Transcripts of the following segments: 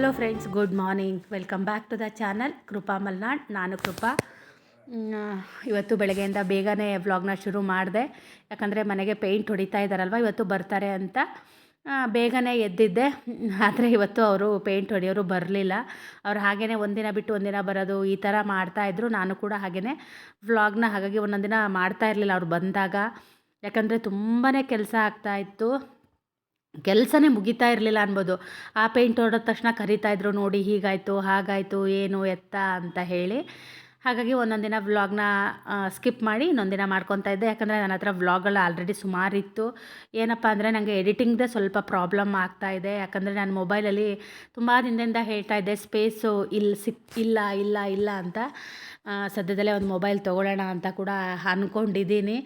Hello friends good morning welcome back to the channel Krupa Malnad ನಾನು ಕೃಪಾ ಮ್, ಇವತ್ತು ಬೆಳಗ್ಗೆಯಿಂದ ಬೇಗನೆ ವ್ಲಾಗ್ನ ಶುರು ಮಾಡಿದೆ. ಯಾಕಂದರೆ ಮನೆಗೆ ಪೇಂಟ್ ಹೊಡಿತಾ ಇದ್ದಾರಲ್ವ ಇವತ್ತು ಬರ್ತಾರೆ ಅಂತ. ಬೇಗನೆ ಎದ್ದಿದ್ದೆ. ಆದರೆ ಇವತ್ತು ಅವರು ಪೇಂಟ್ ಹೊಡೆಯೋರು ಬರಲಿಲ್ಲ. ಅವ್ರು ಹಾಗೇ ಒಂದಿನ ಬಿಟ್ಟು ಒಂದಿನ ಬರೋದು ಈ ಥರ ಮಾಡ್ತಾಯಿದ್ರು ನಾನು ಕೂಡ ಹಾಗೆಯೇ ವ್ಲಾಗ್ನ ಹಾಗಾಗಿ ಒಂದೊಂದಿನ ದಿನ ಮಾಡ್ತಾ ಇರಲಿಲ್ಲ. ಅವ್ರು ಬಂದಾಗ. ಯಾಕಂದರೆ ತುಂಬಾ ಕೆಲಸ ಆಗ್ತಾಯಿತ್ತು ಕೆಲಸನೇ ಮುಗಿತಾ ಇರಲಿಲ್ಲ ಅನ್ಬೋದು. ಆ ಪೇಂಟ್ ಹೊಡೆದ ತಕ್ಷಣ ಕರಿತಾಯಿದ್ರು ನೋಡಿ ಹೀಗಾಯಿತು, ಹಾಗಾಯಿತು, ಏನು ಎತ್ತ? ಅಂತ ಹೇಳಿ. ಹಾಗಾಗಿ ಒಂದೊಂದು ದಿನ ವ್ಲಾಗ್ನ ಸ್ಕಿಪ್ ಮಾಡಿ ಇನ್ನೊಂದು ದಿನ ಮಾಡ್ಕೊತಾ ಇದ್ದೆ. ಯಾಕಂದರೆ ನನ್ನ ಹತ್ರ ವ್ಲಾಗ್ಗಳು ಆಲ್ರೆಡಿ ಸುಮಾರಿತ್ತು ಏನಪ್ಪ ಅಂದರೆ ನನಗೆ ಎಡಿಟಿಂಗ್ದೇ ಸ್ವಲ್ಪ ಪ್ರಾಬ್ಲಮ್ ಆಗ್ತಾ ಇದೆ. ಯಾಕಂದರೆ ನಾನು ಮೊಬೈಲಲ್ಲಿ ತುಂಬ ದಿನದಿಂದ ಹೇಳ್ತಾ ಇದ್ದೆ ಸ್ಪೇಸು ಇಲ್ಲಿ ಸಿಕ್ ಇಲ್ಲ ಇಲ್ಲ ಇಲ್ಲ ಅಂತ. ಸದ್ಯದಲ್ಲೇ ಒಂದು ಮೊಬೈಲ್ ತೊಗೊಳ್ಳೋಣ ಅಂತ ಕೂಡ ಅಂದ್ಕೊಂಡಿದ್ದೀನಿ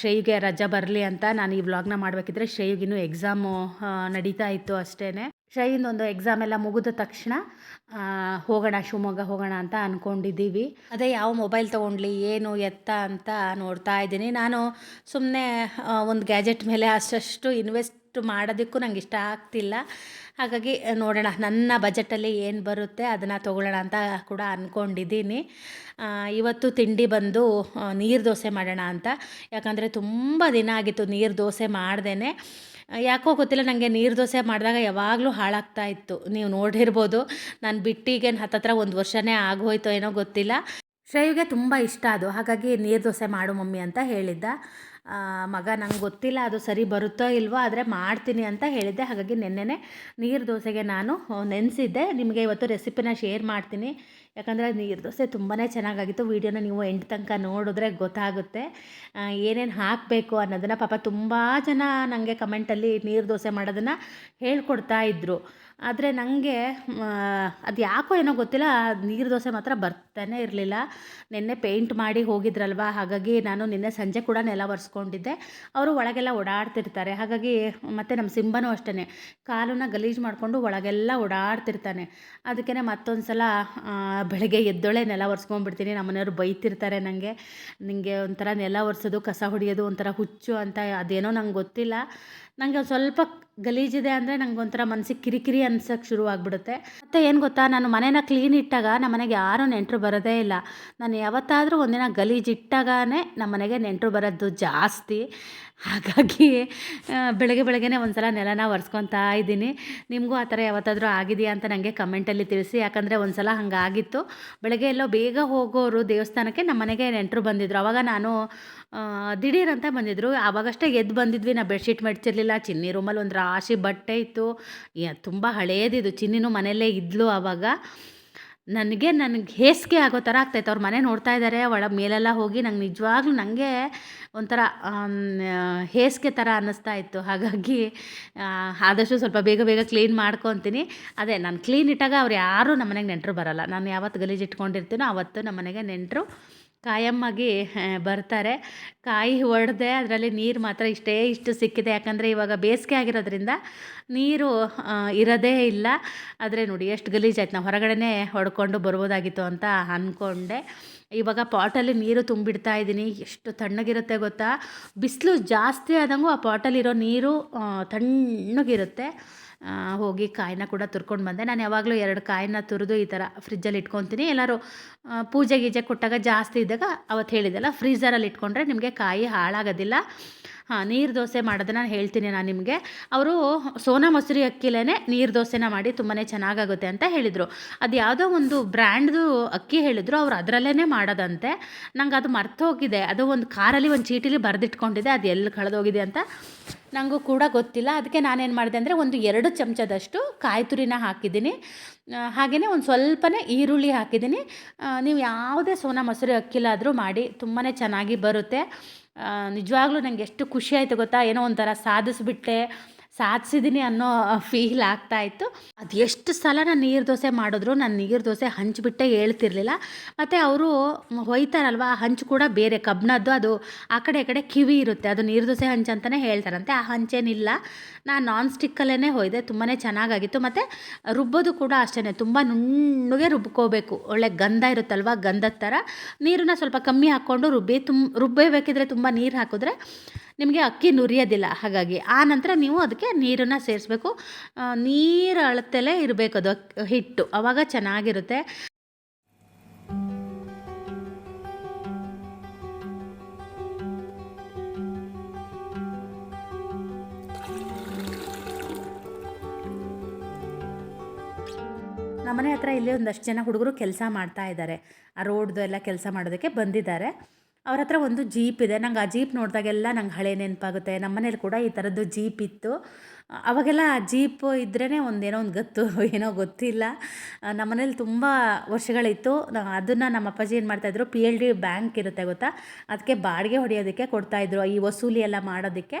ಶ್ರೇಯುಗೆ ರಜಾ ಬರಲಿ ಅಂತ ನಾನು ಈ ವ್ಲಾಗ್ನ ಮಾಡಬೇಕಿದ್ರೆ ಶ್ರೇಯುಗಿನೂ ಎಕ್ಸಾಮು ನಡೀತಾ ಇತ್ತು ಅಷ್ಟೇ ಒಂದು ಎಕ್ಸಾಮ್ ಎಲ್ಲ ಮುಗಿದ ತಕ್ಷಣ ಹೋಗೋಣ, ಶಿವಮೊಗ್ಗ ಹೋಗೋಣ ಅಂತ ಅಂದ್ಕೊಂಡಿದ್ದೀವಿ ಅದೇ ಯಾವ ಮೊಬೈಲ್ ತೊಗೊಂಡ್ಲಿ, ಏನು ಎತ್ತ ಅಂತ ನೋಡ್ತಾ ಇದ್ದೀನಿ. ನಾನು ಸುಮ್ಮನೆ ಒಂದು ಗ್ಯಾಜೆಟ್ ಮೇಲೆ ಅಷ್ಟಷ್ಟು ಇನ್ವೆಸ್ಟ್ ಮಾಡೋದಕ್ಕೂ ನಂಗೆ ಇಷ್ಟ ಆಗ್ತಿಲ್ಲ. ಹಾಗಾಗಿ ನೋಡೋಣ, ನನ್ನ ಬಜೆಟಲ್ಲಿ ಏನು ಬರುತ್ತೆ ಅದನ್ನು ತೊಗೊಳ್ಳೋಣ ಅಂತ ಕೂಡ ಅಂದ್ಕೊಂಡಿದ್ದೀನಿ ಇವತ್ತು ತಿಂಡಿ ಬಂದು ನೀರು ದೋಸೆ ಮಾಡೋಣ ಅಂತ. ಯಾಕಂದರೆ ತುಂಬ ದಿನ ಆಗಿತ್ತು ನೀರು ದೋಸೆ ಮಾಡ್ದೇ ಯಾಕೋ ಗೊತ್ತಿಲ್ಲ ನನಗೆ ನೀರು ದೋಸೆ ಮಾಡಿದಾಗ ಯಾವಾಗಲೂ ಹಾಳಾಗ್ತಾ ಇತ್ತು. ನೀವು ನೋಡಿರ್ಬೋದು, ನಾನು ಬಿಟ್ಟಿಗೆ ಹತ್ತತ್ರ ಒಂದು ವರ್ಷನೇ ಆಗೋಯ್ತೋ ಏನೋ ಗೊತ್ತಿಲ್ಲ. ಶ್ರೇಯುಗೆ ತುಂಬ ಇಷ್ಟ ಅದು. ಹಾಗಾಗಿ ನೀರು ದೋಸೆ ಮಾಡು ಮಮ್ಮಿ ಅಂತ ಹೇಳಿದ್ದ. ಮಗ, ನಂಗೆ ಗೊತ್ತಿಲ್ಲ, ಅದು ಸರಿ ಬರುತ್ತೋ ಇಲ್ವೋ, ಆದರೆ ಮಾಡ್ತೀನಿ ಅಂತ ಹೇಳಿದ್ದೆ. ಹಾಗಾಗಿ ನೆನ್ನೆನೇ ನೀರು ದೋಸೆಗೆ ನಾನು ನೆನೆಸಿದ್ದೆ. ನಿಮಗೆ ಇವತ್ತು ರೆಸಿಪಿನ ಶೇರ್ ಮಾಡ್ತೀನಿ. ಯಾಕಂದರೆ ನೀರು ದೋಸೆ ತುಂಬಾ ಚೆನ್ನಾಗಾಗಿತ್ತು. ವೀಡಿಯೋನ ನೀವು ಎಂಟು ತನಕ ನೋಡಿದ್ರೆ ಗೊತ್ತಾಗುತ್ತೆ. ಏನೇನು ಹಾಕಬೇಕು ಅನ್ನೋದನ್ನು. ಪಾಪ ತುಂಬ ಜನ ನನಗೆ ಕಮೆಂಟಲ್ಲಿ ನೀರು ದೋಸೆ ಮಾಡೋದನ್ನು ಹೇಳ್ಕೊಡ್ತಾ ಇದ್ದರು ಆದರೆ ನನಗೆ ಅದು ಯಾಕೋ ಏನೋ ಗೊತ್ತಿಲ್ಲ ನೀರು ದೋಸೆ ಮಾತ್ರ ಬರ್ತಾನೆ ಇರಲಿಲ್ಲ. ನಿನ್ನೆ ಪೇಂಟ್ ಮಾಡಿ ಹೋಗಿದ್ರಲ್ವ? ಹಾಗಾಗಿ ನಾನು ನಿನ್ನೆ ಸಂಜೆ ಕೂಡ ನೆಲ ಒರೆಸ್ಕೊಂಡಿದ್ದೆ. ಅವರು ಒಳಗೆಲ್ಲ ಓಡಾಡ್ತಿರ್ತಾರೆ. ಹಾಗಾಗಿ ಮತ್ತು ನಮ್ಮ ಸಿಂಬನೂ ಅಷ್ಟೇ ಕಾಲನ್ನ ಗಲೀಜು ಮಾಡಿಕೊಂಡು ಒಳಗೆಲ್ಲ ಓಡಾಡ್ತಿರ್ತಾನೆ. ಅದಕ್ಕೇ ಮತ್ತೊಂದು ಸಲ ಬೆಳಗ್ಗೆ ಎದ್ದೊಳೆ ನೆಲ ಒರೆಸ್ಕೊಂಡ್ಬಿಡ್ತೀನಿ. ನಮ್ಮನೆಯವರು ಬೈತಿರ್ತಾರೆ ನನಗೆ ನಿಮಗೆ ಒಂಥರ ನೆಲ ಒರೆಸೋದು, ಕಸ ಹೊಡೆಯೋದು ಒಂಥರ ಹುಚ್ಚು ಅಂತ ಅದೇನೋ ನಂಗೆ ಗೊತ್ತಿಲ್ಲ. ನನಗೆ ಸ್ವಲ್ಪ ಗಲೀಜಿದೆ ಅಂದರೆ ನಂಗೆ ಒಂಥರ ಮನಸ್ಸಿಗೆ ಕಿರಿಕಿರಿ ಅನ್ಸೋಕ್ಕೆ ಶುರುವಾಗ್ಬಿಡುತ್ತೆ ಮತ್ತು ಏನು ಗೊತ್ತಾ, ನಾನು ಮನೇನ ಕ್ಲೀನ್ ಇಟ್ಟಾಗ ನಮ್ಮ ಮನೆಗೆ ಯಾರೂ ನೆಂಟರು ಬರೋದೇ ಇಲ್ಲ. ನಾನು ಯಾವತ್ತಾದರೂ ಒಂದಿನ ಗಲೀಜು ನಮ್ಮ ಮನೆಗೆ ನೆಂಟರು ಬರೋದು ಜಾಸ್ತಿ. ಹಾಗಾಗಿ ಬೆಳಗ್ಗೆ ಬೆಳಗ್ಗೆನೇ ಒಂದು ಸಲ ನೆಲನ ಒರೆಸ್ಕೊತಾ ಇದ್ದೀನಿ. ನಿಮಗೂ ಆ ಥರ ಯಾವತ್ತಾದರೂ ಆಗಿದೆಯಾ ಅಂತ ನನಗೆ ಕಮೆಂಟಲ್ಲಿ ತಿಳಿಸಿ. ಯಾಕಂದರೆ ಒಂದು ಸಲ ಹಂಗಾಗಿತ್ತು. ಬೆಳಗ್ಗೆ ಎಲ್ಲೋ ಬೇಗ ಹೋಗೋರು ದೇವಸ್ಥಾನಕ್ಕೆ ನಮ್ಮ ಮನೆಗೆ ನೆಂಟರು ಬಂದಿದ್ರು. ಆವಾಗ ನಾನು ದಿಢೀರ್ ಅಂತ ಬಂದಿದ್ದರು ಆವಾಗಷ್ಟೇ ಎದ್ದು ಬಂದಿದ್ವಿ. ನಾ ಬೆಡ್ಶೀಟ್ ಮಡ್ಚಿರ್ಲಿಲ್ಲ. ಚಿನ್ನಿ ರೂಮಲ್ಲಿ ಒಂದು ರಾಶಿ ಬಟ್ಟೆ ಇತ್ತು. ತುಂಬ ಹಳೇದಿದು. ಚಿನ್ನಿನೂ ಮನೆಯಲ್ಲೇ ಇದ್ಲು ಆವಾಗ ನನಗೆ ನನಗೆ ಹೇಸಿಗೆ ಆಗೋ ಥರ ಆಗ್ತೈತೆ ಅವ್ರ ಮನೆ ನೋಡ್ತಾ ಇದ್ದಾರೆ ಒಳ ಮೇಲೆಲ್ಲ ಹೋಗಿ ನಂಗೆ ನಿಜವಾಗ್ಲೂ ನನಗೆ ಒಂಥರ ಹೇಸಿಗೆ ಥರ ಅನ್ನಿಸ್ತಾ ಇತ್ತು ಹಾಗಾಗಿ ಆದಷ್ಟು ಸ್ವಲ್ಪ ಬೇಗ ಬೇಗ ಕ್ಲೀನ್ ಮಾಡ್ಕೊತೀನಿ. ಅದೇ ನಾನು ಕ್ಲೀನ್ ಇಟ್ಟಾಗ ಅವ್ರು ಯಾರೂ ನಮ್ಮ ಮನೆಗೆ ನೆಂಟರು ಬರಲ್ಲ. ನಾನು ಯಾವತ್ತು ಗಲೀಜು ಇಟ್ಕೊಂಡಿರ್ತೀನೋ ಅವತ್ತು ನಮ್ಮ ಮನೆಗೆ ನೆಂಟರು ಕಾಯಮ್ಮಾಗಿ ಬರ್ತಾರೆ. ಕಾಯಿ ಒಡೆದೆ, ಅದರಲ್ಲಿ ನೀರು ಮಾತ್ರ ಇಷ್ಟೇ ಇಷ್ಟು ಸಿಕ್ಕಿದೆ. ಯಾಕಂದರೆ ಇವಾಗ ಬೇಸಿಗೆ ಆಗಿರೋದ್ರಿಂದ ನೀರು ಇರೋದೇ ಇಲ್ಲ. ಆದರೆ ನೋಡಿ ಎಷ್ಟು ಗಲೀಜಾಯ್ತು ನಾವು ಹೊರಗಡೆನೇ ಹೊಡ್ಕೊಂಡು ಬರ್ಬೋದಾಗಿತ್ತು ಅಂತ ಅಂದ್ಕೊಂಡೆ ಇವಾಗ ಪಾಟಲ್ಲಿ ನೀರು ತುಂಬಿಡ್ತಾ ಇದ್ದೀನಿ. ಎಷ್ಟು ತಣ್ಣಗಿರುತ್ತೆ ಗೊತ್ತಾ? ಬಿಸಿಲು ಜಾಸ್ತಿ ಆದಂಗೂ ಆ ಪಾಟಲ್ಲಿರೋ ನೀರು ತಣ್ಣಗಿರುತ್ತೆ. ಹೋಗಿ ಕಾಯಿನ ಕೂಡ ತುರ್ಕೊಂಡು ಬಂದೆ. ನಾನು ಯಾವಾಗಲೂ ಎರಡು ಕಾಯಿನ ತುರಿದು ಈ ಥರ ಫ್ರಿಜ್ಜಲ್ಲಿ ಇಟ್ಕೊತೀನಿ. ಎಲ್ಲರೂ ಪೂಜೆ ಗೀಜೆ ಕೊಟ್ಟಾಗ ಜಾಸ್ತಿ ಇದ್ದಾಗ ಅವತ್ತು ಹೇಳಿದ್ದೆಲ್ಲ ಫ್ರೀಝರಲ್ಲಿ ಇಟ್ಕೊಂಡ್ರೆ ನಿಮಗೆ ಕಾಯಿ ಹಾಳಾಗೋದಿಲ್ಲ. ಹಾಂ, ನೀರು ದೋಸೆ ಮಾಡೋದನ್ನ ಹೇಳ್ತೀನಿ ನಾನು ನಿಮಗೆ. ಅವರು ಸೋನಾ ಮೊಸರಿ ಅಕ್ಕಿಲೇ ನೀರು ದೋಸೆನ ಮಾಡಿ ತುಂಬಾ ಚೆನ್ನಾಗಾಗುತ್ತೆ ಅಂತ ಹೇಳಿದರು. ಅದು ಯಾವುದೋ ಒಂದು ಬ್ರ್ಯಾಂಡ್ದು ಅಕ್ಕಿ ಹೇಳಿದ್ರು, ಅವ್ರು ಅದರಲ್ಲೇ ಮಾಡೋದಂತೆ. ನಂಗೆ ಅದು ಮರ್ತು ಹೋಗಿದೆ. ಅದು ಒಂದು ಕಾರಲ್ಲಿ ಒಂದು ಚೀಟಿಲಿ ಬರೆದಿಟ್ಕೊಂಡಿದೆ, ಅದು ಎಲ್ಲಿ ಕಳೆದೋಗಿದೆ ಅಂತ ನನಗೂ ಕೂಡ ಗೊತ್ತಿಲ್ಲ. ಅದಕ್ಕೆ ನಾನೇನು ಮಾಡಿದೆ ಅಂದರೆ ಒಂದು ಎರಡು ಚಮಚದಷ್ಟು ಕಾಯಿ ತುರಿನ ಹಾಕಿದ್ದೀನಿ ಹಾಗೆಯೇ ಒಂದು ಸ್ವಲ್ಪನೇ ಈರುಳ್ಳಿ ಹಾಕಿದ್ದೀನಿ. ನೀವು ಯಾವುದೇ ಸೋನಾ ಮೊಸರು ಅಕ್ಕಿಲಾದರೂ ಮಾಡಿ ತುಂಬಾ ಚೆನ್ನಾಗಿ ಬರುತ್ತೆ. ನಿಜವಾಗ್ಲೂ ನನಗೆ ಎಷ್ಟು ಖುಷಿ ಆಯಿತು ಗೊತ್ತಾ? ಏನೋ ಒಂಥರ ಸಾಧಿಸ್ಬಿಟ್ಟೆ. ಸಾಧಿಸಿದ್ದೀನಿ ಅನ್ನೋ ಫೀಲ್ ಆಗ್ತಾ ಇತ್ತು. ಅದು ಎಷ್ಟು ಸಲ ನಾನು ನೀರು ದೋಸೆ ಮಾಡಿದ್ರು, ನಾನು ನೀರು ದೋಸೆ ಹಂಚಿಬಿಟ್ಟೆ ಹೇಳ್ತಿರ್ಲಿಲ್ಲ. ಮತ್ತು ಅವರು ಹೊಯ್ತಾರಲ್ವ, ಆ ಹಂಚು ಕೂಡ ಬೇರೆ ಕಬ್ಬಿಣದ್ದು ಅದು ಆ ಕಡೆ ಈ ಕಡೆ ಕಿವಿ ಇರುತ್ತೆ. ಅದು ನೀರು ದೋಸೆ ಹಂಚು ಅಂತಲೇ ಹೇಳ್ತಾರಂತೆ. ಆ ಹಂಚೇನಿಲ್ಲ. ನಾನು ನಾನ್ ಸ್ಟಿಕ್ಕಲ್ಲೇ ಹೋಯ್ದೆ ತುಂಬಾ ಚೆನ್ನಾಗಾಗಿತ್ತು. ಮತ್ತು ರುಬ್ಬೋದು ಕೂಡ ಅಷ್ಟೇ ತುಂಬ ನುಣ್ಣಗೆ ರುಬ್ಕೋಬೇಕು. ಒಳ್ಳೆ ಗಂಧ ಇರುತ್ತಲ್ವ, ಗಂಧದ ಥರ ನೀರನ್ನ ಸ್ವಲ್ಪ ಕಮ್ಮಿ ಹಾಕ್ಕೊಂಡು ರುಬ್ಬಿ ತುಂಬ ರುಬ್ಬೇಬೇಕಿದ್ರೆ ತುಂಬ ನೀರು ಹಾಕಿದ್ರೆ ನಿಮಗೆ ಅಕ್ಕಿ ನುರಿಯೋದಿಲ್ಲ. ಹಾಗಾಗಿ ಆ ನಂತರ ನೀವು ಅದಕ್ಕೆ ನೀರನ್ನು ಸೇರಿಸ್ಬೇಕು. ನೀರು ಅಳತೆಲೇ ಇರಬೇಕು ಅದು ಹಿಟ್ಟು. ಆವಾಗ ಚೆನ್ನಾಗಿರುತ್ತೆ. ನಮ್ಮನೆ ಹತ್ರ ಇಲ್ಲಿ ಒಂದಷ್ಟು ಜನ ಹುಡುಗರು ಕೆಲಸ ಮಾಡ್ತಾ ಇದ್ದಾರೆ. ಆ ರೋಡ್ದು ಎಲ್ಲ ಕೆಲಸ ಮಾಡೋದಕ್ಕೆ ಬಂದಿದ್ದಾರೆ. ಅವ್ರ ಹತ್ರ ಒಂದು ಜೀಪ್ ಇದೆ. ನಂಗೆ ಆ ಜೀಪ್ ನೋಡಿದಾಗೆಲ್ಲ ನಂಗೆ ಹಳೆ ನೆನಪಾಗುತ್ತೆ. ನಮ್ಮ ಮನೇಲಿ ಕೂಡ ಈ ಥರದ್ದು ಜೀಪ್ ಇತ್ತು. ಅವಾಗೆಲ್ಲ ಆ ಜೀಪ್ ಇದ್ರೇ ಒಂದೇನೋ ಒಂದು ಗೊತ್ತು ಏನೋ ಗೊತ್ತಿಲ್ಲ. ನಮ್ಮ ಮನೇಲಿ ತುಂಬ ವರ್ಷಗಳಿತ್ತು. ಅದನ್ನು ನಮ್ಮ ಅಪ್ಪಾಜಿ ಏನು ಮಾಡ್ತಾಯಿದ್ರು ಪಿ ಎಲ್ ಡಿ ಬ್ಯಾಂಕ್ ಇರುತ್ತೆ ಗೊತ್ತಾ? ಅದಕ್ಕೆ ಬಾಡಿಗೆ ಹೊಡೆಯೋದಕ್ಕೆ ಕೊಡ್ತಾಯಿದ್ರು ಈ ವಸೂಲಿ ಎಲ್ಲ ಮಾಡೋದಕ್ಕೆ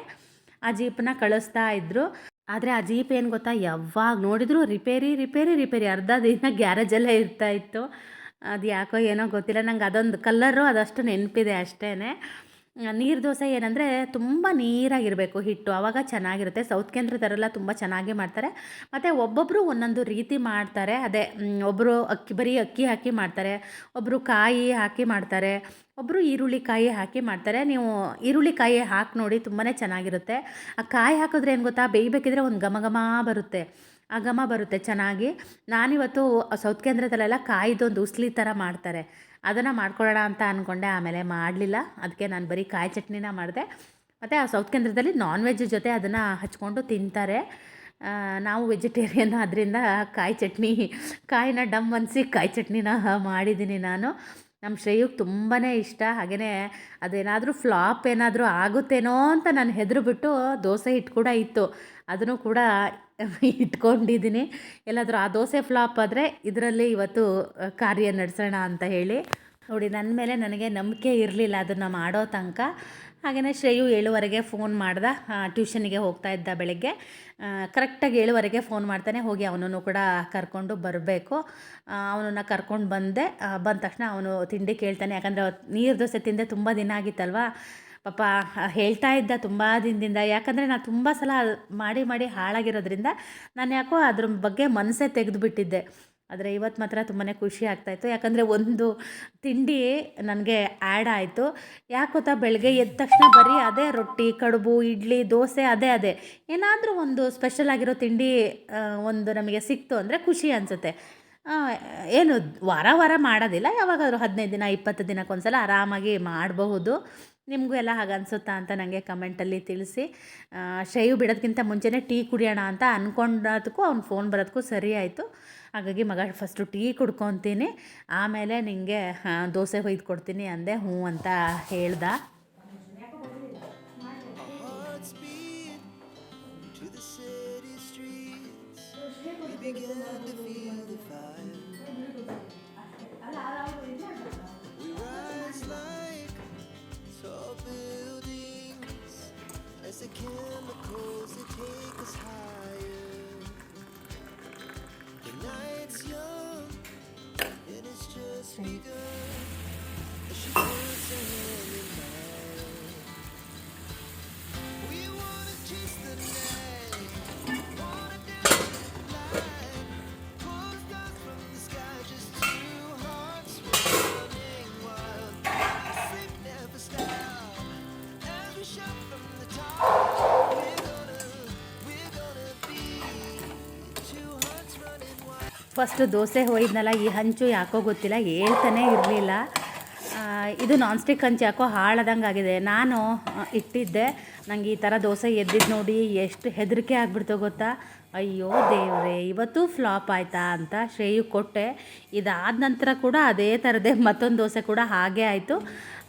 ಆ ಜೀಪನ್ನ ಕಳಿಸ್ತಾ ಇದ್ದರು ಆದರೆ ಆ ಜೀಪ್ ಏನು ಗೊತ್ತಾ? ಯಾವಾಗ ನೋಡಿದ್ರು ರಿಪೇರಿ ರಿಪೇರಿ ರಿಪೇರಿ. ಅರ್ಧ ದಿನ ಗ್ಯಾರೇಜಲ್ಲೇ ಇರ್ತಾ ಇತ್ತು. ಅದು ಯಾಕೋ ಏನೋ ಗೊತ್ತಿಲ್ಲ, ನಂಗೆ ಅದೊಂದು ಕಲ್ಲರು ಅದಷ್ಟು ನೆನಪಿದೆ ಅಷ್ಟೇ ನೀರು ದೋಸೆ ಏನಂದರೆ ತುಂಬ ನೀರಾಗಿರಬೇಕು ಹಿಟ್ಟು ಆವಾಗ ಚೆನ್ನಾಗಿರುತ್ತೆ. ಸೌತ್ ಕೇಂದ್ರದವರೆಲ್ಲ ತುಂಬ ಚೆನ್ನಾಗಿ ಮಾಡ್ತಾರೆ. ಮತ್ತು ಒಬ್ಬೊಬ್ಬರು ಒಂದೊಂದು ರೀತಿ ಮಾಡ್ತಾರೆ. ಅದೇ ಒಬ್ಬರು ಅಕ್ಕಿ, ಬರೀ ಅಕ್ಕಿ ಹಾಕಿ ಮಾಡ್ತಾರೆ ಒಬ್ಬರು ಕಾಯಿ ಹಾಕಿ ಮಾಡ್ತಾರೆ ಒಬ್ಬರು ಈರುಳ್ಳಿ ಕಾಯಿ ಹಾಕಿ ಮಾಡ್ತಾರೆ. ನೀವು ಈರುಳ್ಳಿ ಕಾಯಿ ಹಾಕಿ ನೋಡಿ ತುಂಬಾ ಚೆನ್ನಾಗಿರುತ್ತೆ. ಆ ಕಾಯಿ ಹಾಕಿದ್ರೆ ಏನು ಗೊತ್ತಾ, ಬೇಯಬೇಕಿದ್ರೆ ಒಂದು ಘಮ ಘಮ ಬರುತ್ತೆ. ಆ ಘಮ ಬರುತ್ತೆ ಚೆನ್ನಾಗಿ. ನಾನಿವತ್ತು ಸೌತ್ ಕೇಂದ್ರದಲ್ಲೆಲ್ಲ ಕಾಯ್ದೊಂದು ಉಸ್ಲಿ ಥರ ಮಾಡ್ತಾರೆ. ಅದನ್ನು ಮಾಡ್ಕೊಳ್ಳೋಣ ಅಂತ ಅಂದ್ಕೊಂಡೆ ಆಮೇಲೆ ಮಾಡಲಿಲ್ಲ. ಅದಕ್ಕೆ ನಾನು ಬರೀ ಕಾಯಿ ಚಟ್ನಿನ ಮಾಡಿದೆ. ಮತ್ತು ಆ ಸೌತ್ ಕೇಂದ್ರದಲ್ಲಿ ನಾನ್ ವೆಜ್ ಜೊತೆ ಅದನ್ನು ಹಚ್ಕೊಂಡು ತಿಂತಾರೆ. ನಾವು ವೆಜಿಟೇರಿಯನ್ ಅದರಿಂದ ಕಾಯಿ ಚಟ್ನಿ, ಕಾಯಿನ ಡಮ್ ಅನಿಸಿ ಕಾಯಿ ಚಟ್ನಿನ ಮಾಡಿದ್ದೀನಿ ನಾನು. ನಮ್ಮ ಶ್ರೇಯುಗೆ ತುಂಬಾ ಇಷ್ಟ. ಹಾಗೆಯೇ ಅದೇನಾದರೂ ಫ್ಲಾಪ್ ಏನಾದರೂ ಆಗುತ್ತೇನೋ ಅಂತ ನಾನು ಹೆದರು ಬಿಟ್ಟು ದೋಸೆ ಹಿಟ್ಟು ಕೂಡ ಇತ್ತು. ಅದನ್ನು ಕೂಡ ಇಟ್ಕೊಂಡಿದ್ದೀನಿ. ಎಲ್ಲಾದರೂ ಆ ದೋಸೆ ಫ್ಲಾಪ್ ಆದರೆ ಇದರಲ್ಲಿ ಇವತ್ತು ಕಾರ್ಯ ನಡೆಸೋಣ ಅಂತ ಹೇಳಿ. ನೋಡಿ ನನ್ನ ಮೇಲೆ ನನಗೆ ನಂಬಿಕೆ ಇರಲಿಲ್ಲ ಅದನ್ನು ಮಾಡೋ ತನಕ. ಹಾಗೆಯೇ ಶ್ರೇಯು ಏಳುವರೆಗೆ ಫೋನ್ ಮಾಡ್ದ ಟ್ಯೂಷನಿಗೆ ಹೋಗ್ತಾ ಇದ್ದ ಬೆಳಗ್ಗೆ. ಕರೆಕ್ಟಾಗಿ ಏಳುವರೆಗೆ ಫೋನ್ ಮಾಡ್ತಾನೆ. ಹೋಗಿ ಅವನನ್ನು ಕೂಡ ಕರ್ಕೊಂಡು ಬರಬೇಕು. ಅವನನ್ನು ಕರ್ಕೊಂಡು ಬಂದೆ. ಬಂದ ತಕ್ಷಣ ಅವನು ತಿಂಡಿ ಕೇಳ್ತಾನೆ. ಯಾಕಂದರೆ ನೀರು ದೋಸೆ ತಿಂದೆ ತುಂಬ ದಿನ ಆಗಿತ್ತಲ್ವಾ? ಪಾಪ ಹೇಳ್ತಾ ಇದ್ದ ತುಂಬ ದಿನದಿಂದ. ಯಾಕಂದರೆ ನಾನು ತುಂಬ ಸಲ ಮಾಡಿ ಮಾಡಿ ಹಾಳಾಗಿರೋದ್ರಿಂದ ನಾನು ಯಾಕೋ ಅದ್ರ ಬಗ್ಗೆ ಮನಸ್ಸೇ ತೆಗೆದುಬಿಟ್ಟಿದ್ದೆ. ಆದರೆ ಇವತ್ತು ಮಾತ್ರ ತುಂಬಾ ಖುಷಿ ಆಗ್ತಾಯಿತ್ತು ಯಾಕಂದರೆ ಒಂದು ತಿಂಡಿ ನನಗೆ ಆ್ಯಡ್ ಆಯಿತು. ಯಾಕೆ ಗೊತ್ತಾ? ಬೆಳಗ್ಗೆ ಎದ್ದ ತಕ್ಷಣ ಬರೀ ಅದೇ ರೊಟ್ಟಿ, ಕಡುಬು, ಇಡ್ಲಿ, ದೋಸೆ ಅದೇ ಅದೇ. ಏನಾದರೂ ಒಂದು ಸ್ಪೆಷಲ್ ಆಗಿರೋ ತಿಂಡಿ ಒಂದು ನಮಗೆ ಸಿಕ್ತು ಅಂದರೆ ಖುಷಿ ಅನಿಸುತ್ತೆ. ಏನು ವಾರ ವಾರ ಮಾಡೋದಿಲ್ಲ. ಯಾವಾಗಾದರೂ ಹದಿನೈದು ದಿನ, ಇಪ್ಪತ್ತು ದಿನಕ್ಕೊಂದ್ಸಲ ಆರಾಮಾಗಿ ಮಾಡಬಹುದು. ನಿಮಗೂ ಎಲ್ಲ ಹಾಗೆ ಅನಿಸುತ್ತಾ ಅಂತ ನನಗೆ ಕಮೆಂಟಲ್ಲಿ ತಿಳಿಸಿ. ಶೈವ್ ಬಿಡೋದಕ್ಕಿಂತ ಮುಂಚೆನೇ ಟೀ ಕುಡಿಯೋಣ ಅಂತ ಅಂದ್ಕೊಂಡದಕ್ಕೂ ಅವ್ನು ಫೋನ್ ಬರೋದಕ್ಕೂ ಸರಿ ಆಯಿತು. ಹಾಗಾಗಿ ಮಗ ಫಸ್ಟು ಟೀ ಕುಡ್ಕೊತೀನಿ. ಆಮೇಲೆ ನಿನಗೆ ದೋಸೆ ಹೊಯ್ದು ಕೊಡ್ತೀನಿ ಅಂದೆ, ಹ್ಞೂ ಅಂತ ಹೇಳ್ದ. safe. ಫಸ್ಟ್ ದೋಸೆ ಹೋಯಿದ್ನಲ್ಲ, ಈ ಹಂಚು ಯಾಕೋ ಗೊತ್ತಿಲ್ಲ, ಹೇಳ್ತಾನೆ ಇರಲಿಲ್ಲ. ಇದು ನಾನ್ ಸ್ಟಿಕ್ ಹಂಚು ಯಾಕೋ ಹಾಳದಂಗೆ ಆಗಿದೆ. ನಾನು ಇಟ್ಟಿದ್ದೆ. ನನಗೆ ಈ ಥರ ದೋಸೆ ಎದ್ದಿದ್ದು ನೋಡಿ ಎಷ್ಟು ಹೆದರಿಕೆ ಆಗ್ಬಿಡ್ತೋ ಗೊತ್ತಾ? ಅಯ್ಯೋ ದೇವರೇ, ಇವತ್ತು ಫ್ಲಾಪ್ ಆಯಿತಾ ಅಂತ ಶ್ರೇಯು ಕೊಟ್ಟೆ. ಇದಾದ ನಂತರ ಕೂಡ ಅದೇ ಥರದೇ ಮತ್ತೊಂದು ದೋಸೆ ಕೂಡ ಹಾಗೆ ಆಯಿತು.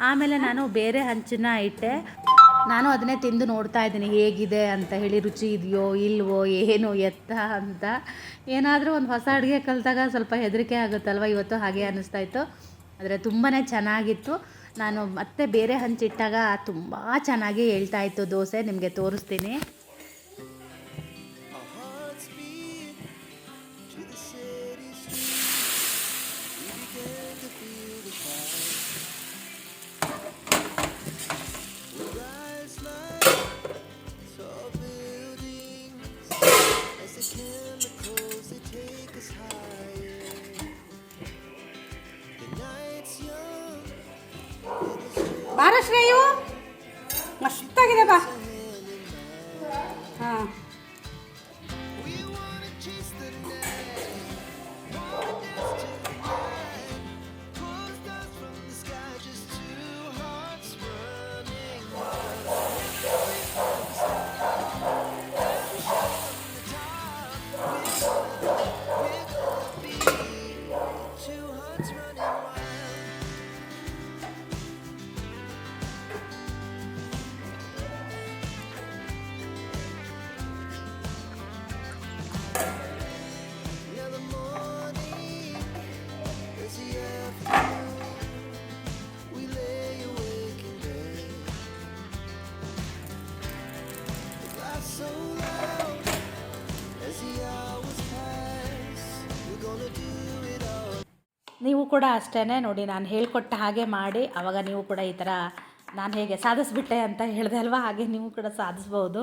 ಆಮೇಲೆ ನಾನು ಬೇರೆ ಹಂಚನ್ನ ಇಟ್ಟೆ. ನಾನು ಅದನ್ನೇ ತಿಂದು ನೋಡ್ತಾ ಇದ್ದೀನಿ, ಹೇಗಿದೆ ಅಂತ ಹೇಳಿ, ರುಚಿ ಇದೆಯೋ, ಇಲ್ವೋ, ಏನು ಎತ್ತ ಅಂತ. ಏನಾದರೂ ಒಂದು ಹೊಸ ಅಡುಗೆ ಕಲಿತಾಗ ಸ್ವಲ್ಪ ಹೆದರಿಕೆ ಆಗುತ್ತಲ್ವ? ಇವತ್ತು ಹಾಗೆ ಅನ್ನಿಸ್ತಾ ಇತ್ತು. ಆದರೆ ತುಂಬಾ ಚೆನ್ನಾಗಿತ್ತು. ನಾನು ಮತ್ತೆ ಬೇರೆ ಹಂಚಿಟ್ಟಾಗ ತುಂಬ ಚೆನ್ನಾಗಿ ಹೇಳ್ತಾ ಇತ್ತು. ದೋಸೆ ನಿಮಗೆ ತೋರಿಸ್ತೀನಿ. శ్రేయు ನೀವು ಕೂಡ ಅಷ್ಟೇ ನೋಡಿ, ನಾನು ಹೇಳಿಕೊಟ್ಟ ಹಾಗೆ ಮಾಡಿ ಆವಾಗ ನೀವು ಕೂಡ ಈ ಥರ ನಾನು ಹೇಗೆ ಸಾಧಿಸ್ಬಿಟ್ಟೆ ಅಂತ ಹೇಳಿದೆ ಅಲ್ವಾ? ಹಾಗೆ ನೀವು ಕೂಡ ಸಾಧಿಸ್ಬೋದು.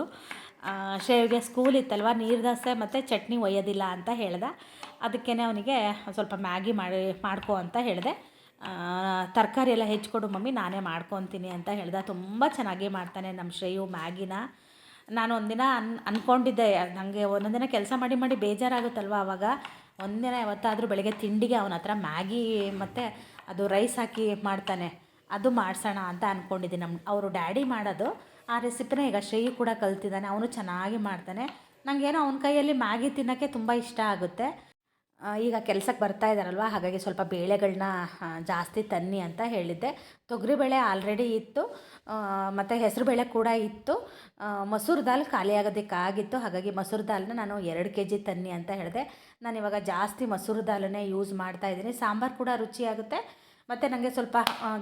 ಶೇವ್ಗೆ ಸ್ಕೂಲ್ ಇತ್ತಲ್ವ? ನೀರು ದೋಸೆ ಮತ್ತು ಚಟ್ನಿ ಒಯ್ಯೋದಿಲ್ಲ ಅಂತ ಹೇಳ್ದೆ. ಅದಕ್ಕೇ ಅವನಿಗೆ ಸ್ವಲ್ಪ ಮ್ಯಾಗಿ ಮಾಡಿ, ಮಾಡ್ಕೊ ಅಂತ ಹೇಳಿದೆ. ತರಕಾರಿ ಎಲ್ಲ ಹೆಚ್ಚಿಕೊಡು ಮಮ್ಮಿ, ನಾನೇ ಮಾಡ್ಕೊತೀನಿ ಅಂತ ಹೇಳ್ದೆ. ತುಂಬ ಚೆನ್ನಾಗಿ ಮಾಡ್ತಾನೆ ನಮ್ಮ ಶ್ರೇಯು ಮ್ಯಾಗಿನ. ನಾನು ಒಂದಿನ ಅನ್ ಅಂದ್ಕೊಂಡಿದ್ದೆ ನನಗೆ ಒಂದೊಂದಿನ ಕೆಲಸ ಮಾಡಿ ಮಾಡಿ ಬೇಜಾರಾಗುತ್ತಲ್ವ ಆವಾಗ ಒಂದಿನ ಯಾವತ್ತಾದರೂ ಬೆಳಗ್ಗೆ ತಿಂಡಿಗೆ ಅವನ ಹತ್ರ ಮ್ಯಾಗಿ ಮತ್ತು ಅದು ರೈಸ್ ಹಾಕಿ ಮಾಡ್ತಾನೆ. ಅದು ಮಾಡಿಸೋಣ ಅಂತ ಅಂದ್ಕೊಂಡಿದ್ದೀನಿ ನಮ್ಮ ಅವರು ಡ್ಯಾಡಿ ಮಾಡೋದು, ಆ ರೆಸಿಪಿನ ಈಗ ಶ್ರೇಯಿ ಕೂಡ ಕಲ್ತಿದ್ದಾನೆ. ಅವನು ಚೆನ್ನಾಗಿ ಮಾಡ್ತಾನೆ. ನನಗೇನೋ ಅವನ ಕೈಯಲ್ಲಿ ಮ್ಯಾಗಿ ತಿನ್ನೋಕ್ಕೆ ತುಂಬ ಇಷ್ಟ ಆಗುತ್ತೆ. ಈಗ ಕೆಲ್ಸಕ್ಕೆ ಬರ್ತಾ ಇದ್ದಾರಲ್ವ ಹಾಗಾಗಿ ಸ್ವಲ್ಪ ಬೇಳೆಗಳನ್ನ ಜಾಸ್ತಿ ತನ್ನಿ ಅಂತ ಹೇಳಿದ್ದೆ. ತೊಗರಿಬೇಳೆ ಆಲ್ರೆಡಿ ಇತ್ತು. ಮತ್ತು ಹೆಸರುಬೇಳೆ ಕೂಡ ಇತ್ತು. ಮೊಸರು ದಾಲ್ ಖಾಲಿ ಹಾಗಾಗಿ ಮೊಸರು ದಾಲ್ನ ನಾನು ಎರಡು ಕೆ ಜಿ ತನ್ನಿ ಅಂತ ಹೇಳಿದೆ. ನಾನು ಇವಾಗ ಜಾಸ್ತಿ ಮೊಸರು ದಾಲನ್ನೇ ಯೂಸ್ ಮಾಡ್ತಾ ಇದ್ದೀನಿ. ಸಾಂಬಾರು ಕೂಡ ರುಚಿಯಾಗುತ್ತೆ. ಮತ್ತು ನನಗೆ ಸ್ವಲ್ಪ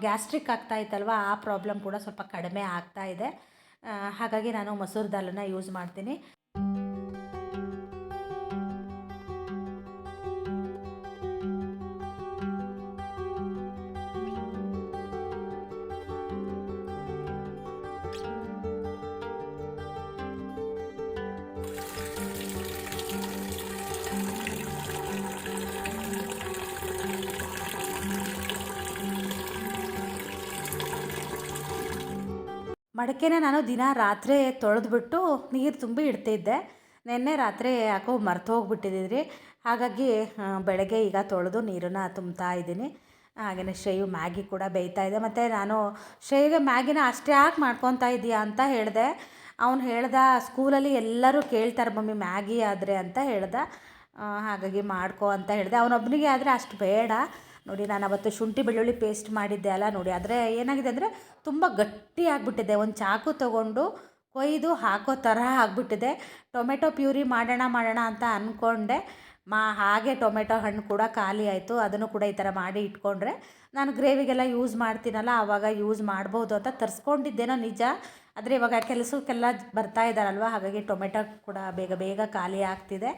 ಗ್ಯಾಸ್ಟ್ರಿಕ್ ಆಗ್ತಾ ಇತ್ತಲ್ವ? ಆ ಪ್ರಾಬ್ಲಮ್ ಕೂಡ ಸ್ವಲ್ಪ ಕಡಿಮೆ ಆಗ್ತಾ ಇದೆ. ಹಾಗಾಗಿ ನಾನು ಮೊಸರು ದಾಲನ್ನು ಯೂಸ್ ಮಾಡ್ತೀನಿ. ಮಡಕೆನ ನಾನು ದಿನ ರಾತ್ರಿ ತೊಳೆದ್ಬಿಟ್ಟು ನೀರು ತುಂಬಿ ಇಡ್ತಿದ್ದೆ. ನಿನ್ನೆ ರಾತ್ರಿ ಯಾಕೋ ಮರ್ತು ಹೋಗ್ಬಿಟ್ಟಿದ್ದೀರಿ ಹಾಗಾಗಿ ಬೆಳಗ್ಗೆ ಈಗ ತೊಳೆದು ನೀರನ್ನು ತುಂಬ್ತಾ ಇದ್ದೀನಿ. ಹಾಗೆಯೇ ಶ್ರೇಯು ಮ್ಯಾಗಿ ಕೂಡ ಬೇಯ್ತಾ ಇದೆ. ಮತ್ತು ನಾನು ಶ್ರೇಯಿಗೆ ಮ್ಯಾಗಿನ ಅಷ್ಟೇ ಯಾಕೆ ಮಾಡ್ಕೊತಾ ಇದೀಯಾ ಅಂತ ಹೇಳಿದೆ. ಅವನು ಹೇಳ್ದ ಸ್ಕೂಲಲ್ಲಿ ಎಲ್ಲರೂ ಕೇಳ್ತಾರೆ, ಮಮ್ಮಿ, ಮ್ಯಾಗಿ ಆದರೆ ಅಂತ ಹೇಳ್ದ. ಹಾಗಾಗಿ ಮಾಡ್ಕೊ ಅಂತ ಹೇಳಿದೆ. ಅವನೊಬ್ಬನಿಗೆ ಆದರೆ ಅಷ್ಟು ಬೇಡ. ನೋಡಿ, ನಾನು ಅವತ್ತು ಶುಂಠಿ ಬೆಳ್ಳುಳ್ಳಿ ಪೇಸ್ಟ್ ಮಾಡಿದ್ದೆ ಅಲ್ಲ ನೋಡಿ, ಆದರೆ ಏನಾಗಿದೆ ಅಂದರೆ ತುಂಬ ಗಟ್ಟಿ ಆಗಿಬಿಟ್ಟಿದೆ. ಒಂದು ಚಾಕು ತೊಗೊಂಡು ಕೊಯ್ದು ಹಾಕೋ ಥರ ಆಗಿಬಿಟ್ಟಿದೆ. ಟೊಮೆಟೊ ಪ್ಯೂರಿ ಮಾಡೋಣ ಮಾಡೋಣ ಅಂತ ಅಂದ್ಕೊಂಡೆ ಮಾ, ಹಾಗೆ ಟೊಮೆಟೊ ಹಣ್ಣು ಕೂಡ ಖಾಲಿ ಆಯಿತು. ಅದನ್ನು ಕೂಡ ಈ ಥರ ಮಾಡಿ ಇಟ್ಕೊಂಡ್ರೆ ನಾನು ಗ್ರೇವಿಗೆಲ್ಲ ಯೂಸ್ ಮಾಡ್ತೀನಲ್ಲ, ಆವಾಗ ಯೂಸ್ ಮಾಡ್ಬೋದು ಅಂತ ತರಿಸ್ಕೊಂಡಿದ್ದೇನೋ ನಿಜ. ಆದರೆ ಇವಾಗ ಕೆಲಸಕ್ಕೆಲ್ಲ ಬರ್ತಾ ಇದ್ದಾರಲ್ವ ಹಾಗಾಗಿ ಟೊಮೆಟೊ ಕೂಡ ಬೇಗ ಬೇಗ ಖಾಲಿ ಆಗ್ತಿದೆ.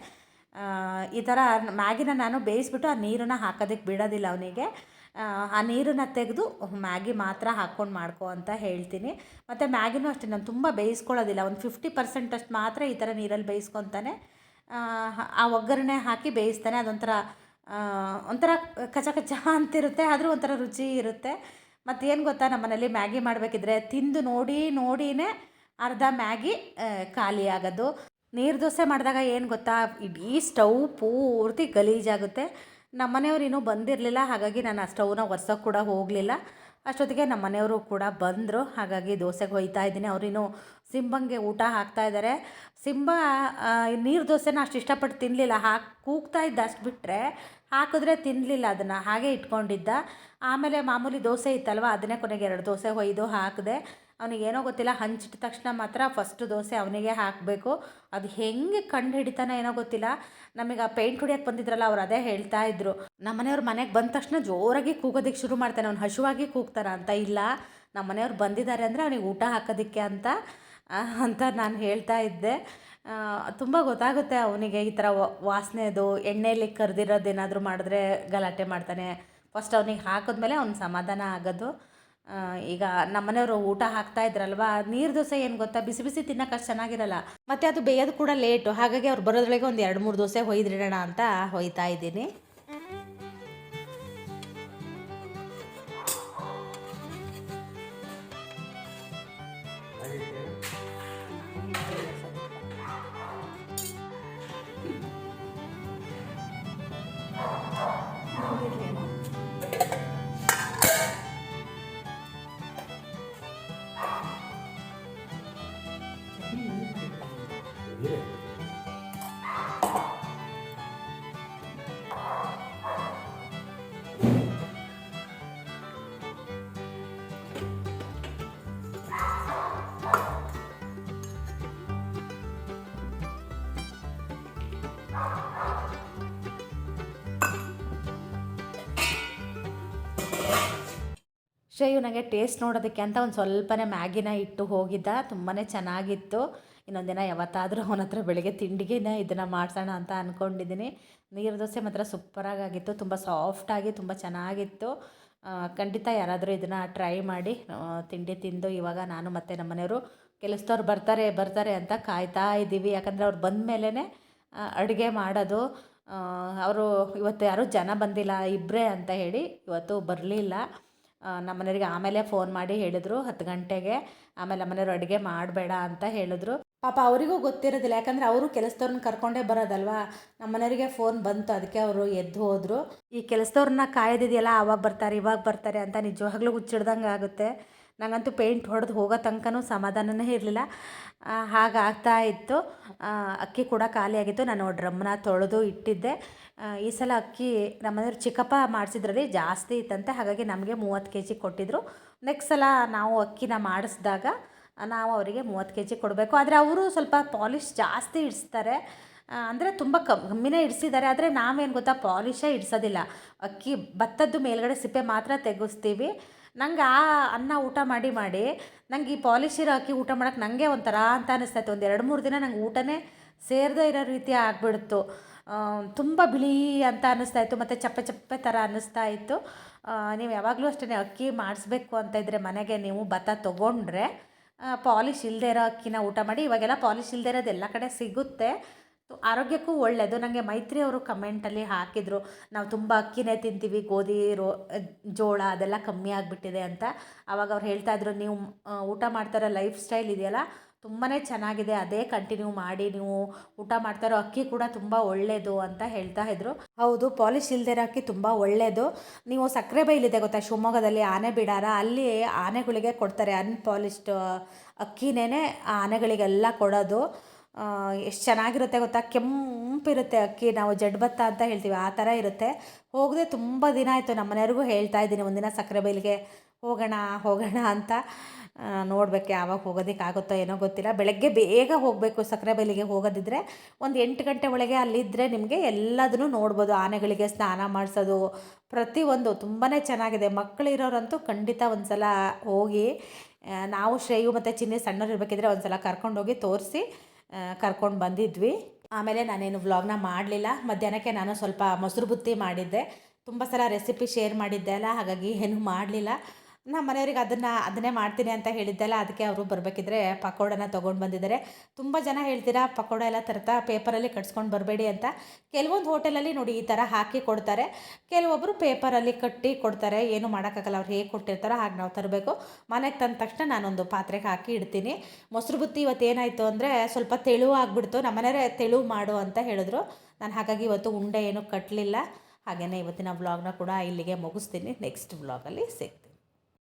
ಈ ಥರ ಮ್ಯಾಗಿನ ನಾನು ಬೇಯಿಸ್ಬಿಟ್ಟು ಆ ನೀರನ್ನು ಹಾಕೋದಕ್ಕೆ ಬಿಡೋದಿಲ್ಲ ಅವನಿಗೆ. ಆ ನೀರನ್ನು ತೆಗೆದು ಮ್ಯಾಗಿ ಮಾತ್ರ ಹಾಕ್ಕೊಂಡು ಮಾಡ್ಕೊ ಅಂತ ಹೇಳ್ತೀನಿ. ಮತ್ತು ಮ್ಯಾಗಿನೂ ಅಷ್ಟೇ ನಾನು ತುಂಬ ಬೇಯಿಸ್ಕೊಳ್ಳೋದಿಲ್ಲ. ಒಂದು ಫಿಫ್ಟಿ ಪರ್ಸೆಂಟ್ ಅಷ್ಟು ಮಾತ್ರ ಈ ಥರ ನೀರಲ್ಲಿ ಬೇಯಿಸ್ಕೊತಾನೆ ಆ, ಒಗ್ಗರಣೆ ಹಾಕಿ ಬೇಯಿಸ್ತಾನೆ. ಅದೊಂಥರ ಒಂಥರ ಕಚ ಕಚ ಅಂತಿರುತ್ತೆ. ಆದರೂ ಒಂಥರ ರುಚಿ ಇರುತ್ತೆ. ಮತ್ತು ಏನು ಗೊತ್ತಾ ನಮ್ಮನೇಲಿ ಮ್ಯಾಗಿ ಮಾಡಬೇಕಿದ್ರೆ ತಿಂದು ನೋಡಿ ನೋಡಿನೇ ಅರ್ಧ ಮ್ಯಾಗಿ ಖಾಲಿ ಆಗೋದು. ನೀರು ದೋಸೆ ಮಾಡಿದಾಗ ಏನು ಗೊತ್ತಾ? ಇಡೀ ಸ್ಟವ್ ಪೂರ್ತಿ ಗಲೀಜಾಗುತ್ತೆ. ನಮ್ಮ ಮನೆಯವ್ರು ಇನ್ನೂ ಬಂದಿರಲಿಲ್ಲ, ಹಾಗಾಗಿ ನಾನು ಆ ಸ್ಟವ್ನ ಒರ್ಸೋಕ್ಕೆ ಕೂಡ ಹೋಗಲಿಲ್ಲ. ಅಷ್ಟೊತ್ತಿಗೆ ನಮ್ಮ ಮನೆಯವರು ಕೂಡ ಬಂದರು, ಹಾಗಾಗಿ ದೋಸೆಗೆ ಹೋಯ್ತಾ ಇದ್ದೀನಿ. ಅವರಿನ್ನೂ ಸಿಂಬಂಗೆ ಊಟ ಹಾಕ್ತಾ ಇದ್ದಾರೆ ಸಿಂಬ ನೀರು ದೋಸೆನ ಅಷ್ಟು ಇಷ್ಟಪಟ್ಟು ತಿನ್ನಲಿಲ್ಲ ಹಾಕಿ, ಕೂಗ್ತಾ ಇದ್ದ ಅಷ್ಟು ಬಿಟ್ಟರೆ ಹಾಕಿದ್ರೆ ತಿನ್ನಲಿಲ್ಲ ಅದನ್ನು. ಹಾಗೆ ಇಟ್ಕೊಂಡಿದ್ದ. ಆಮೇಲೆ ಮಾಮೂಲಿ ದೋಸೆ ಇತ್ತಲ್ವ, ಅದನ್ನೇ ಕೊನೆಗೆ ಎರಡು ದೋಸೆ ಹೊಯ್ದು ಹಾಕಿದೆ. ಅವನಿಗೇನೋ ಗೊತ್ತಿಲ್ಲ ಹಂಚಿದ ತಕ್ಷಣ ಮಾತ್ರ ಫಸ್ಟ್ ದೋಸೆ ಅವನಿಗೆ ಹಾಕಬೇಕು. ಅದು ಹೆಂಗೆ ಕಂಡು ಹಿಡಿತಾನೆ ಏನೋ ಗೊತ್ತಿಲ್ಲ. ನಮಗೆ ಆ ಪೇಂಟ್ ಹೊಡಿಯೋಕ್ಕೆ ಬಂದಿದ್ರಲ್ಲ, ಅವ್ರು ಅದೇ ಹೇಳ್ತಾ ಇದ್ರು. ನಮ್ಮ ಮನೆಯವ್ರು ಮನೆಗೆ ಬಂದ ತಕ್ಷಣ ಜೋರಾಗಿ ಕೂಗೋದಕ್ಕೆ ಶುರು ಮಾಡ್ತಾನೆ. ಅವ್ನು ಹಶುವಾಗಿ ಕೂಗ್ತಾರ ಅಂತ ಇಲ್ಲ. ನಮ್ಮ ಮನೆಯವ್ರು ಬಂದಿದ್ದಾರೆ ಅಂದರೆ ಅವನಿಗೆ ಊಟ ಹಾಕೋದಕ್ಕೆ ಅಂತ ಅಂತ ನಾನು ಹೇಳ್ತಾ ಇದ್ದೆ. ತುಂಬ ಗೊತ್ತಾಗುತ್ತೆ ಅವನಿಗೆ ಈ ಥರ ವಾಸನೆದು ಎಣ್ಣೆಯಲ್ಲಿ ಕರೆದಿರೋದೇನಾದರೂ ಮಾಡಿದ್ರೆ ಗಲಾಟೆ ಮಾಡ್ತಾನೆ. ಫಸ್ಟ್ ಅವನಿಗೆ ಹಾಕಿದ್ಮೇಲೆ ಅವ್ನು ಸಮಾಧಾನ ಆಗೋದು. ಈಗ ನಮ್ಮನೆಯವರು ಊಟ ಹಾಕ್ತಾ ಇದ್ರಲ್ವಾ, ನೀರು ದೋಸೆ ಏನು ಗೊತ್ತಾ? ಬಿಸಿ ಬಿಸಿ ತಿನ್ನೋಕೆ ಅಷ್ಟು ಚೆನ್ನಾಗಿರಲ್ಲ. ಮತ್ತು ಅದು ಬೇಯೋದು ಕೂಡ ಲೇಟು ಹಾಗಾಗಿ ಅವ್ರು ಬರೋದ್ರೊಳಗೆ ಒಂದು ಎರಡು ಮೂರು ದೋಸೆ ಹೊಯ್ದಿಡೋಣ ಅಂತ ಹೊಯ್ತಾ ಇದ್ದೀನಿ. ಶ್ರೇಯು ನನಗೆ ಟೇಸ್ಟ್ ನೋಡೋದಕ್ಕೆ ಅಂತ ಒಂದು ಸ್ವಲ್ಪನೇ ಮ್ಯಾಗಿನ ಇಟ್ಟು ಹೋಗಿದ್ದ. ತುಂಬಾ ಚೆನ್ನಾಗಿತ್ತು. ಇನ್ನೊಂದಿನ ದಿನ ಯಾವತ್ತಾದರೂ ಅವನ ಹತ್ರ ಬೆಳಗ್ಗೆ ತಿಂಡಿಗೆನ ಇದನ್ನು ಮಾಡಿಸೋಣ ಅಂತ ಅಂದ್ಕೊಂಡಿದ್ದೀನಿ ನೀರು ದೋಸೆ ಮಾತ್ರ ಸೂಪರಾಗಿತ್ತು ತುಂಬ ಸಾಫ್ಟಾಗಿ ತುಂಬ ಚೆನ್ನಾಗಿತ್ತು. ಖಂಡಿತ ಯಾರಾದರೂ ಇದನ್ನು ಟ್ರೈ ಮಾಡಿ ತಿಂಡಿ ತಿಂದು ಇವಾಗ ನಾನು ಮತ್ತು ನಮ್ಮ ಮನೆಯವರು ಕೆಲಸದವ್ರು ಬರ್ತಾರೆ ಬರ್ತಾರೆ ಅಂತ ಕಾಯ್ತಾ ಇದ್ದೀವಿ. ಯಾಕಂದರೆ ಅವ್ರು ಬಂದ ಮೇಲೇ ಅಡುಗೆ ಮಾಡೋದು ಅವರು ಇವತ್ತು ಯಾರೂ ಜನ ಬಂದಿಲ್ಲ ಇಬ್ಬರೇ ಅಂತ ಹೇಳಿ ಇವತ್ತು ಬರಲಿಲ್ಲ. ನಮ್ಮ ಮನೆಯವ್ರಿಗೆ ಆಮೇಲೆ ಫೋನ್ ಮಾಡಿ ಹೇಳಿದ್ರು ಹತ್ತು ಗಂಟೆಗೆ. ಆಮೇಲೆ ನಮ್ಮ ಮನೆಯವ್ರು ಅಡುಗೆ ಮಾಡಬೇಡ ಅಂತ ಹೇಳಿದ್ರು. ಪಾಪ ಅವರಿಗೂ ಗೊತ್ತಿರೋದಿಲ್ಲ, ಯಾಕಂದರೆ ಅವರು ಕೆಲಸದವ್ರನ್ನ ಕರ್ಕೊಂಡೇ ಬರೋದಲ್ವಾ? ನಮ್ಮ ಮನೆಯವರಿಗೆ ಫೋನ್ ಬಂತು, ಅದಕ್ಕೆ ಅವರು ಎದ್ದು ಹೋದರು. ಈ ಕೆಲಸದವ್ರನ್ನ ಕಾಯೋದಿದೆಯಲ್ಲ, ಆವಾಗ ಬರ್ತಾರೆ, ಇವಾಗ ಬರ್ತಾರೆ ಅಂತ ನಿಜವಾಗ್ಲೂ ಹುಚ್ಚಿಡ್ದಂಗೆ ಆಗುತ್ತೆ ನಂಗಂತೂ ಪೇಂಟ್ ಹೊಡೆದು ಹೋಗೋ ತನಕನೂ ಸಮಾಧಾನನೇ ಇರಲಿಲ್ಲ. ಹಾಗಾಗ್ತಾ ಇತ್ತು. ಅಕ್ಕಿ ಕೂಡ ಖಾಲಿಯಾಗಿತ್ತು ನಾನು ಡ್ರಮ್ನ ತೊಳೆದು ಇಟ್ಟಿದ್ದೆ. ಈ ಸಲ ಅಕ್ಕಿ ನಮ್ಮನೆಯವ್ರು ಚಿಕ್ಕಪ್ಪ ಮಾಡಿಸಿದ್ರಲ್ಲಿ ಜಾಸ್ತಿ ಇತ್ತಂತೆ. ಹಾಗಾಗಿ ನಮಗೆ ಮೂವತ್ತು ಕೆ ಜಿ ಕೊಟ್ಟಿದ್ದರು ನೆಕ್ಸ್ಟ್ ಸಲ ನಾವು ಅಕ್ಕಿನ ಮಾಡಿಸಿದಾಗ ನಾವು ಅವರಿಗೆ ಮೂವತ್ತು ಕೆ ಜಿ ಕೊಡಬೇಕು. ಆದರೆ ಅವರು ಸ್ವಲ್ಪ ಪಾಲಿಶ್ ಜಾಸ್ತಿ ಇಡಿಸ್ತಾರೆ. ಅಂದರೆ ತುಂಬ ಕಮ್ಮಿನೇ ಇಡಿಸಿದ್ದಾರೆ. ಆದರೆ ನಾವೇನು ಗೊತ್ತಾ, ಪಾಲಿಶೇ ಇಡಿಸೋದಿಲ್ಲ. ಅಕ್ಕಿ ಭತ್ತದ್ದು ಮೇಲ್ಗಡೆ ಸಿಪ್ಪೆ ಮಾತ್ರ ತೆಗೆಸ್ತೀವಿ. ನಂಗೆ ಆ ಅನ್ನ ಊಟ ಮಾಡಿ ಮಾಡಿ ನಂಗೆ ಈ ಪಾಲಿಶ್ ಹಾಕಿ ಊಟ ಮಾಡೋಕ್ಕೆ ನನಗೆ ಒಂಥರ ಅಂತ ಅನಿಸ್ತಾಯಿತ್ತು ಒಂದು ಎರಡು ಮೂರು ದಿನ ನಂಗೆ ಊಟನೇ ಸೇರದೇ ಇರೋ ರೀತಿ ಆಗಿಬಿಡ್ತು. ತುಂಬ ಬಿಳಿ ಅಂತ ಅನ್ನಿಸ್ತಾ ಇತ್ತು ಮತ್ತು ಚಪ್ಪೆ ಚಪ್ಪೆ ಥರ ಅನ್ನಿಸ್ತಾ ಇತ್ತು ನೀವು ಯಾವಾಗಲೂ ಅಷ್ಟೇ ಅಕ್ಕಿ ಮಾಡಿಸ್ಬೇಕು ಅಂತ ಇದ್ದರೆ ಮನೆಗೆ ನೀವು ಭತ್ತ ತೊಗೊಂಡ್ರೆ ಪಾಲಿಶ್ ಇಲ್ಲದೆ ಇರೋ ಅಕ್ಕಿನ ಊಟ ಮಾಡಿ. ಇವಾಗೆಲ್ಲ ಪಾಲಿಶ್ ಇಲ್ಲದೆ ಇರೋದು ಎಲ್ಲ ಕಡೆ ಸಿಗುತ್ತೆ. ಆರೋಗ್ಯಕ್ಕೂ ಒಳ್ಳೆಯದು ನನಗೆ ಮೈತ್ರಿ ಅವರು ಕಮೆಂಟಲ್ಲಿ ಹಾಕಿದರು, ನಾವು ತುಂಬ ಅಕ್ಕಿನೇ ತಿಂತೀವಿ, ಗೋಧಿ, ರೋ, ಜೋಳ ಅದೆಲ್ಲ ಕಮ್ಮಿ ಆಗಿಬಿಟ್ಟಿದೆ ಅಂತ. ಆವಾಗ ಅವ್ರು ಹೇಳ್ತಾ ಇದ್ರು, ನೀವು ಊಟ ಮಾಡ್ತಾರೋ ಲೈಫ್ ಸ್ಟೈಲ್ ಇದೆಯಲ್ಲ ತುಂಬಾ ಚೆನ್ನಾಗಿದೆ, ಅದೇ ಕಂಟಿನ್ಯೂ ಮಾಡಿ, ನೀವು ಊಟ ಮಾಡ್ತಾರೋ ಅಕ್ಕಿ ಕೂಡ ತುಂಬ ಒಳ್ಳೆಯದು ಅಂತ ಹೇಳ್ತಾ ಇದ್ರು. ಹೌದು ಪಾಲಿಶ್ ಇಲ್ಲದೆ ಇರೋ ಅಕ್ಕಿ ತುಂಬ ಒಳ್ಳೆಯದು ನೀವು ಸಕ್ಕರೆ ಬೈಲಿದೆ ಗೊತ್ತಾ, ಶಿವಮೊಗ್ಗದಲ್ಲಿ ಆನೆ ಬಿಡಾರ, ಅಲ್ಲಿ ಆನೆಗಳಿಗೆ ಕೊಡ್ತಾರೆ ಅನ್ಪಾಲಿಶ್ಡ್ ಅಕ್ಕಿನೇ ಆನೆಗಳಿಗೆಲ್ಲ ಕೊಡೋದು. ಎಷ್ಟು ಚೆನ್ನಾಗಿರುತ್ತೆ ಗೊತ್ತಾ? ಕೆಂಪಿರುತ್ತೆ ಅಕ್ಕಿ. ನಾವು ಜಡ್ ಭತ್ತ ಅಂತ ಹೇಳ್ತೀವಿ. ಆ ಥರ ಇರುತ್ತೆ. ಹೋಗದೆ ತುಂಬ ದಿನ ಆಯಿತು. ನಮ್ಮ ಮನೆಯವ್ರಿಗೂ ಹೇಳ್ತಾ ಇದ್ದೀನಿ. ಒಂದಿನ ಸಕ್ಕರೆ ಬೈಲಿಗೆ ಹೋಗೋಣ ಹೋಗೋಣ ಅಂತ. ನೋಡಬೇಕು ಯಾವಾಗ ಹೋಗೋದಕ್ಕಾಗುತ್ತೋ ಏನೋ ಗೊತ್ತಿಲ್ಲ. ಬೆಳಗ್ಗೆ ಬೇಗ ಹೋಗಬೇಕು ಸಕ್ಕರೆ ಬೈಲಿಗೆ ಹೋಗೋದಿದ್ರೆ. ಒಂದು ಎಂಟು ಗಂಟೆ ಒಳಗೆ ಅಲ್ಲಿದ್ದರೆ ನಿಮಗೆ ಎಲ್ಲದನ್ನು ನೋಡ್ಬೋದು. ಆನೆಗಳಿಗೆ ಸ್ನಾನ ಮಾಡಿಸೋದು. ಪ್ರತಿಯೊಂದು ತುಂಬಾ ಚೆನ್ನಾಗಿದೆ. ಮಕ್ಕಳಿರೋರಂತೂ ಖಂಡಿತ ಒಂದು ಸಲ ಹೋಗಿ ನಾವು ಶ್ರೇಯು ಮತ್ತು ಚಿನ್ನಿ ಸಣ್ಣವ್ರು ಇರಬೇಕಿದ್ರೆ ಒಂದು ಸಲ ಕರ್ಕೊಂಡೋಗಿ ತೋರಿಸಿ ಕರ್ಕೊಂಡು ಬಂದಿದ್ವಿ. ಆಮೇಲೆ ನಾನೇನು ವ್ಲಾಗ್ನ ಮಾಡಲಿಲ್ಲ. ಮಧ್ಯಾಹ್ನಕ್ಕೆ ನಾನು ಸ್ವಲ್ಪ ಮೊಸರು ಬುತ್ತಿ ಮಾಡಿದ್ದೆ. ತುಂಬ ಸಲ ರೆಸಿಪಿ ಶೇರ್ ಮಾಡಿದ್ದೆ ಅಲ್ಲ, ಹಾಗಾಗಿ ಏನು ಮಾಡಲಿಲ್ಲ. ನಮ್ಮ ಮನೆಯವ್ರಿಗೆ ಅದನ್ನು, ಅದನ್ನೇ ಮಾಡ್ತೀನಿ ಅಂತ ಹೇಳಿದ್ದೆಲ್ಲ, ಅದಕ್ಕೆ ಅವರು ಬರಬೇಕಿದ್ರೆ ಪಕೋಡನ ತೊಗೊಂಡು ಬಂದಿದ್ದಾರೆ. ತುಂಬ ಜನ ಹೇಳ್ತೀರಾ, ಪಕೋಡ ಎಲ್ಲ ತರ್ತಾ ಪೇಪರಲ್ಲಿ ಕಟ್ಸ್ಕೊಂಡು ಬರಬೇಡಿ ಅಂತ. ಕೆಲವೊಂದು ಹೋಟೆಲಲ್ಲಿ ನೋಡಿ ಈ ಥರ ಹಾಕಿ ಕೊಡ್ತಾರೆ. ಕೆಲವೊಬ್ಬರು ಪೇಪರಲ್ಲಿ ಕಟ್ಟಿ ಕೊಡ್ತಾರೆ. ಏನು ಮಾಡೋಕ್ಕಾಗಲ್ಲ, ಅವ್ರು ಹೇಗೆ ಕೊಟ್ಟಿರ್ತಾರೋ ಹಾಗೆ ನಾವು ತರಬೇಕು. ಮನೆಗೆ ತಂದ ತಕ್ಷಣ ನಾನೊಂದು ಪಾತ್ರೆಗೆ ಹಾಕಿ ಇಡ್ತೀನಿ. ಮೊಸರು ಬುತ್ತಿ ಇವತ್ತು ಏನಾಯಿತು ಅಂದರೆ ಸ್ವಲ್ಪ ತೆಳು ಆಗಿಬಿಡ್ತು. ನಮ್ಮನೆಯವರೇ ತೆಳು ಮಾಡು ಅಂತ ಹೇಳಿದ್ರು. ನಾನು ಹಾಗಾಗಿ ಇವತ್ತು ಉಂಡೆ ಏನು ಕಟ್ಟಲಿಲ್ಲ ಹಾಗೆಯೇ ಇವತ್ತಿನ ವ್ಲಾಗ್ನ ಕೂಡ ಇಲ್ಲಿಗೆ ಮುಗಿಸ್ತೀನಿ. ನೆಕ್ಸ್ಟ್ ವ್ಲಾಗಲ್ಲಿ ಸಿಗ್ತೀನಿ.